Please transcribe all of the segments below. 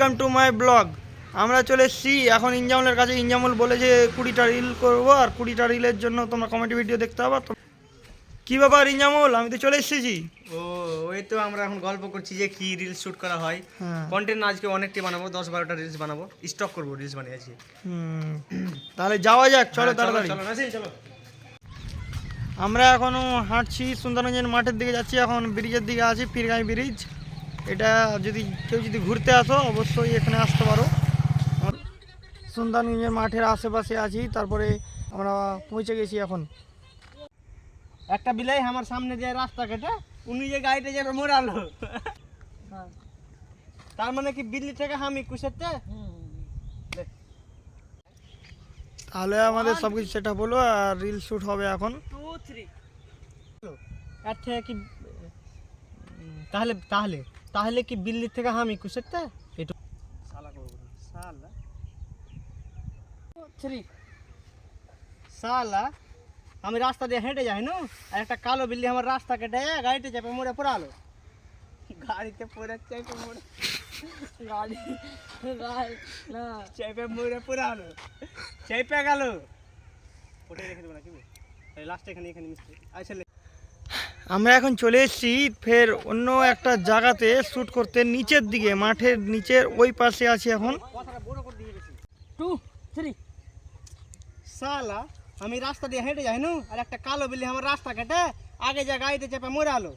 Welcome to my blog আমরা চলে এসেছি। এখন ইনজামুলের কাছে। ইনজামুল বলে যে কুড়িটা রিল করব আর কুড়িটা রিলের জন্য তোমরা কমেডি ভিডিও দেখতে হবে তো কী ব্যাপার ইনজামুল? আমি তো চলে এসেছি। ও ওই তো আমরা এখন গল্প করছি যে কি রিলস শুট করা হয়। হ্যাঁ। কন্টেন্ট আজকে অনেকটি বানাবো। দশ বারোটা রিলস বানাবো। স্টক করব রিলস বানিয়েছি। তাহলে যাওয়া যাক। চলো হ্যাঁ, তাড়াতাড়ি। চলো চলো। আমরা এখনও হাঁটছি। সুন্দররঞ্জন মাঠের দিকে যাচ্ছি। এখন ব্রিজের দিকে আছি। পীরগাঁই ব্রিজ। এটা যদি কেউ যদি ঘুরতে আসো অবশ্যই এখানে আসতে পারো। সুন্দররঞ্জন মাঠের আশেপাশে আছি তারপরে আমরা পৌঁছে গেছি এখন। একটা বিলাই আমার সামনে যে রাস্তা কেটে উনি যে গাড়িটা যাবে মোড়ালো। তার মানে কি বিল্লি থেকে আমি কুশেতে? তাহলে আমাদের সব কিছু সেটা হলো আর রিল শ্যুট হবে এখন। টু থ্রি থেকে কি তাহলে তাহলে তাহলে কি বিল্লি থেকে আমি কুশেতে একটু সালা আমি রাস্তা দিয়ে হেঁটে যাই না? আর একটা কালো বিল্লি আমার রাস্তা কেটে গাড়িতে চেপে মোড়ে পড়ালো। গাড়িতে পড়ে চেপে মোড়ে গাড়ি না। চেপে মোড়ে পড়ালো। চেপে গেল। ওটাই রেখে দেবো না কি লাস্ট এখানে এখানে মিস্ত্রি আচ্ছা। আমরা এখন চলে এসেছি ফের অন্য একটা জায়গাতে শ্যুট করতে নিচের দিকে মাঠের নিচের ওই পাশে আছি এখন। টু থ্রি সালা আমি রাস্তা দিয়ে হেঁটে যাই নু আর একটা কালো বিল্লি আমার রাস্তা কেটে আগে যা গাড়িতে চেপে মরে আলো।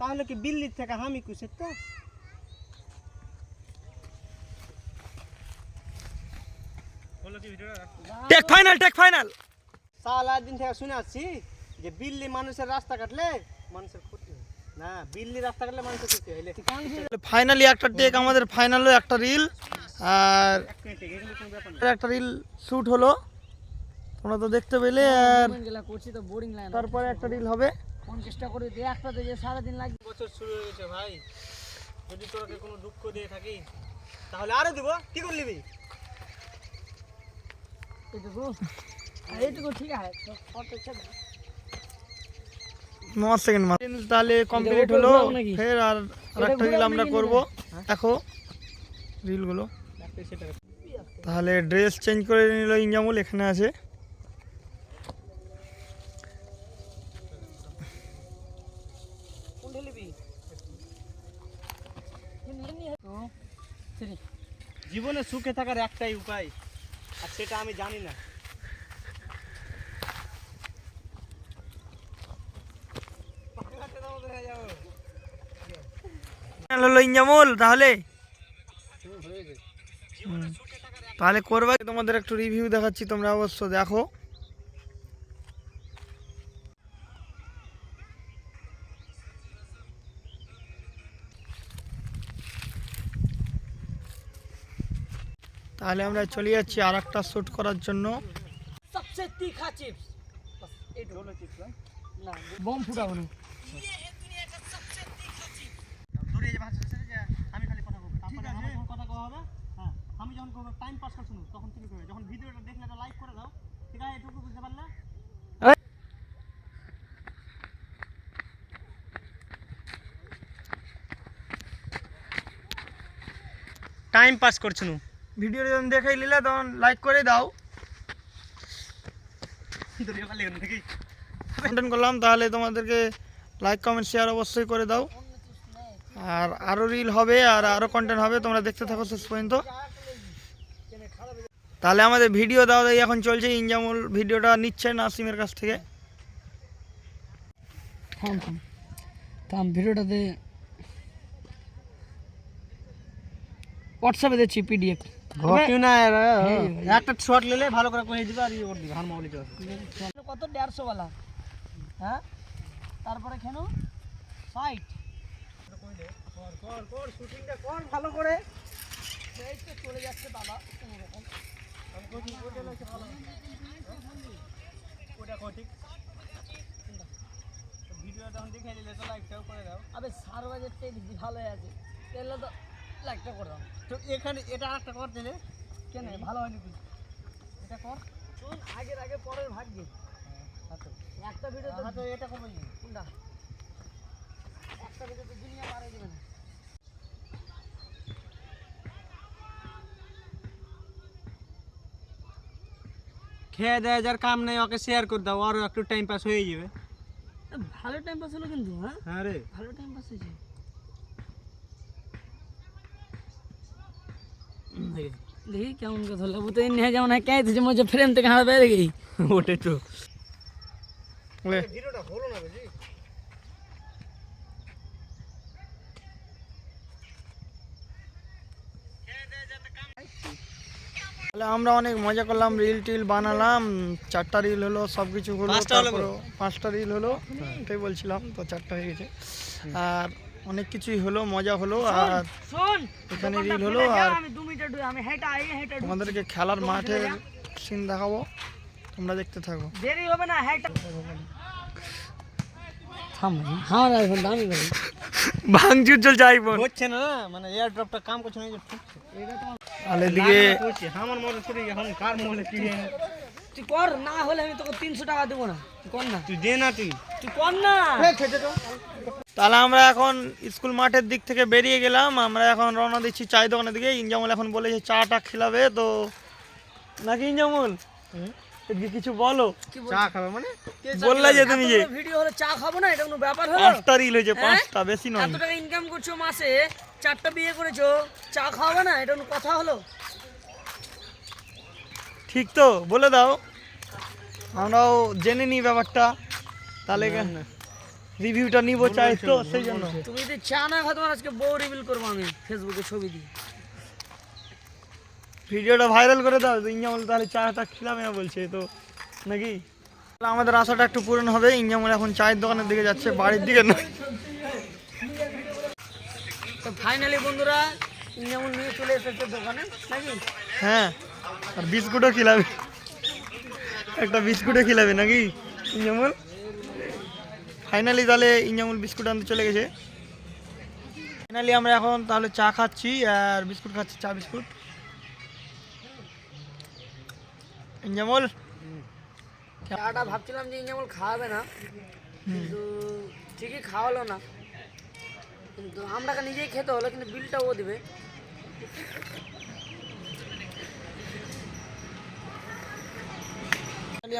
তাহলে কি বিল্লির থেকে আমি কুসের তো? টেক ফাইনাল টেক ফাইনাল সালা দিন থেকে শুনে আসছি। যে বিল্লি মানুষের রাস্তা কাটলে মানুষের ক্ষতি হয়। না বিল্লি রাস্তা কাটলে মানুষের ক্ষতি হয়। ফাইনালি একটা টেক আমাদের ফাইনালও একটা রিল আর একটা রিল শ্যুট হলো। তোমরা তো দেখতে পেলে আর গেলা করছি তো বোরিং লাগে তারপরে একটা রিল হবে। কোন চেষ্টা করি দিয়ে একটা তো যে সারাদিন লাগবে। বছর শুরু হয়ে গেছে ভাই। যদি তোকে কোনো দুঃখ দিয়ে থাকি তাহলে আরও দিব। কি করে নিবি এইটুকু। এইটুকু ঠিক আছে। তো কত ছেড়ে দাও। ন সেকেন্ড মাত্র তাহলে কমপ্লিট হলো? ফের আর একটা রিল আমরা করব। দেখো রিলগুলো তাহলে ড্রেস চেঞ্জ করে নিল ইঞ্জামুল এখানে আছে। জীবনে সুখে থাকার একটাই উপায় আর সেটা আমি জানি না। হলো তাহলে। তাহলে করবা। তোমাদের একটু রিভিউ দেখাচ্ছি তোমরা অবশ্য দেখো। তাহলে আমরা চলে যাচ্ছি আর একটা শ্যুট করার জন্য। সবচেয়ে তীখা চিপস বম ফুটাবো না দৌড়িয়ে যাবে হাসতে হাসতে যে আমি খালি কথা বলব তারপরে আমার যখন কথা কওয়া হবে হ্যাঁ আমি যখন করব টাইম পাস করছ না, তখন তুমি করবে যখন ভিডিওটা দেখলে তো লাইক করে দাও ঠিক আছে এটুকু বুঝতে পারলে টাইম পাস করছ না। ভিডিও যখন দেখাই নিলে তখন লাইক করে দাও। কন্টেন্ট করলাম তাহলে তোমাদেরকে লাইক কমেন্ট শেয়ার অবশ্যই করে দাও। আর আরও রিল হবে আর আরও কন্টেন্ট হবে তোমরা দেখতে থাকো শেষ পর্যন্ত। তাহলে আমাদের ভিডিও দাও দাই এখন চলছে ইনজামুল। ভিডিওটা নিচ্ছে নাসিমের কাছ থেকে। থাম থাম। থাম ভিডিওটাতে হোয়াটসঅ্যাপে দিচ্ছি পিডিএফ একটা নিলে ভালো করে কয়ে দিবে আর ইয়ে করে দিবে হার কত দেড়শো বালা হ্যাঁ? তারপরে কেন ভালো করে চলে যাচ্ছে বাবা ভিডিও যখন দেখে তো লাইকটাও করে। দাও আবে সার বাজেটটাই বেশি ভালো আছে। তাহলে তো একটা করে দাও তো এখানে এটা একটা কর দিলে কেন ভালো হয়নি তুই এটা কর শোন আগের আগে পরের ভাগ দিয়ে একটা ভিডিও তো এটা কমে যাবে কোনটা একটা ভিডিও তো দুনিয়া মারে দিবে না খেয়ে দেয় যার কাম নেই ওকে শেয়ার করে দাও আরও একটু টাইম পাস হয়ে যাবে ভালো টাইম পাস হলো কিন্তু হ্যাঁ হ্যাঁ রে ভালো টাইম পাস হয়েছে থেকে দেখি কেমন কথা হলো বুতে নিয়ে যেমন কে দিছে মজা ফ্রেম থেকে হাঁড়া বেড়ে গেই ওটা তো ভিডিওটা হলো না বেশি তাহলে আমরা অনেক মজা করলাম রিল টিল বানালাম চারটা রিল হলো সব কিছু হলো পাঁচটা রিল হলো ওটাই বলছিলাম তো চারটা হয়ে গেছে আর অনেক কিছুই হলো মজা হলো আর শোন এখানে রিল হলো আর আমি দু মিটার দূরে আমি হেঁটে আই হেঁটে ঢুকছি। তোমাদেরকে খেলার মাঠের সিন দেখাবো তোমরা দেখতে থাকো। দেরি হবে না হ্যাঁ ভাঙচুর চলছে আইফোন হচ্ছে না মানে এয়ার ড্রপটা কাম করছে না। আর এদিকে আমার মনে ছুটে এখন কার মনে কি তুই কর না হলে আমি তোকে তিনশো টাকা দেবো না। তুই কর না। তুই দে না তুই। তুই কর না। তাহলে আমরা এখন স্কুল মাঠের দিক থেকে বেরিয়ে গেলাম। আমরা এখন রওনা দিচ্ছি চায়ের দোকানের দিকে। ইনজামুল এখন বলেছে চাটা খেলাবে তো নাকি ইনজামুল? কিছু বলো। চা খাবে মানে? বললে যে তুমি যে ভিডিও হলে চা খাব না এটা কোনো ব্যাপার হলো? পাঁচটা রিল হয়েছে হ্যাঁ? পাঁচটা বেশি নয়। এত টাকা ইনকাম করছ মাসে চারটা বিয়ে করেছ চা খাওয়াবে না এটা কোনো কথা হলো? ঠিক তো বলে দাও। আমরাও জেনে নিই ব্যাপারটা। তাহলে রিভিউটা নিব চাই তো সেই জন্য। তুমি যদি চা না খাও তোমার আজকে বউ রিভিল করব আমি ফেসবুকে ছবি দিয়ে। ভিডিওটা ভাইরাল করে দাও তো ইনজামুল তাহলে চাটা খেলাবে না বলছে তো নাকি? তাহলে আমাদের আশাটা একটু পূরণ হবে ইনজামুল এখন চায়ের দোকানের দিকে যাচ্ছে বাড়ির দিকে নয়। তো ফাইনালি বন্ধুরা যেমন নিয়ে চলে এসেছে দোকানে নাকি? হ্যাঁ আর বিস্কুটও খিলাবে। একটা বিস্কুটও খিলাবে নাকি ইনজামুল ফাইনালি তাহলে ইঞ্জামুল বিস্কুট আনতে চলে গেছে। ফাইনালি আমরা এখন তাহলে চা খাচ্ছি আর বিস্কুট খাচ্ছি চা বিস্কুট। ইনজামুল চাটা ভাবছিলাম যে ইঞ্জামুল খাওয়াবে না কিন্তু ঠিকই খাওয়ালো না। কিন্তু আমরাকে নিজেই খেতে হলো কিন্তু বিলটা ও দিবে।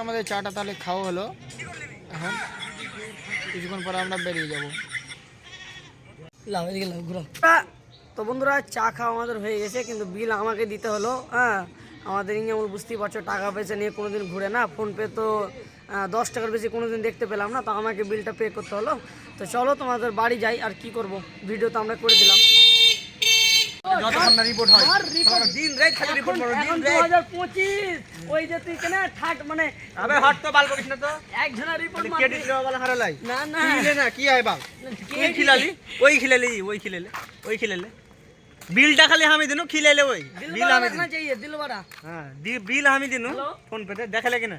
আমাদের চাটা তাহলে খাওয়া হলো। এখন কিছুক্ষণ পরে আমরা বেরিয়ে যাব। তো বন্ধুরা চা খাওয়া আমাদের হয়ে গেছে কিন্তু বিল আমাকে দিতে হলো হ্যাঁ? আমাদের যেমন বুঝতেই পারছ টাকা পয়সা নিয়ে কোনোদিন ঘুরে না ফোনপে তো দশ টাকার বেশি কোনো দিন দেখতে পেলাম না তো আমাকে বিলটা পে করতে হলো। তো চলো তোমাদের বাড়ি যাই আর কি করব? ভিডিও তো আমরা করে দিলাম। যতক্ষণ না রিপোর্ট হয় দিন রাত খালি রিপোর্ট করো এখন দিন দু রাত হাজার পঁচিশ ওই যে তুই কেন ঠাট মানে আবে হাট তো বাল করিস না তো একজনা রিপোর্ট ক্রেডিট দেওয়া वाला হারালাই না না খিলে না কি আয় বাল কে ওই খিলালি ওই খিলালি ওই খিলেলে ওই খিলেলে বিলটা খালি আমি দিনু খিলেলে ওই বিল দিলবাড়া আমি रखना चाहिए दिलवाड़ा হ্যাঁ দি বিল আমি দিনু Hello? ফোন পেতে দেখালে কিনা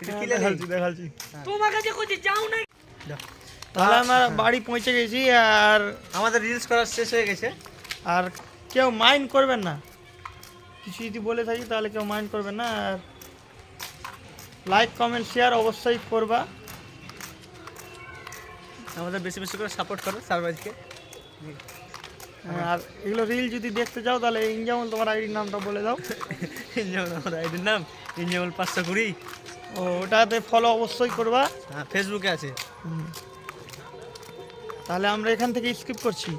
এটা খিলেলে দেখাচ্ছি দেখাচ্ছি তোমাকে যে কোথায় যাও না তাহলে আমরা বাড়ি পৌঁছে গেছি আর আমাদের রিলস করা শেষ হয়ে গেছে আর কেউ মাইন্ড করবেন না। কিছু যদি বলে থাকি তাহলে কেউ মাইন্ড করবেন না। আর লাইক কমেন্ট শেয়ার অবশ্যই করবা। আমাদের বেশি বেশি করে সাপোর্ট করো সারবাজকে আর এগুলো রিল যদি দেখতে চাও তাহলে ইনজামল তোমার আইডির নামটা বলে দাও। ইনজামল আমার আইডির নাম ইনজামল পাঁচশো কুড়ি। ও ওটাতে ফলো অবশ্যই করবা। হ্যাঁ ফেসবুকে আছে। তাহলে আমরা এখান থেকে স্কিপ করছি।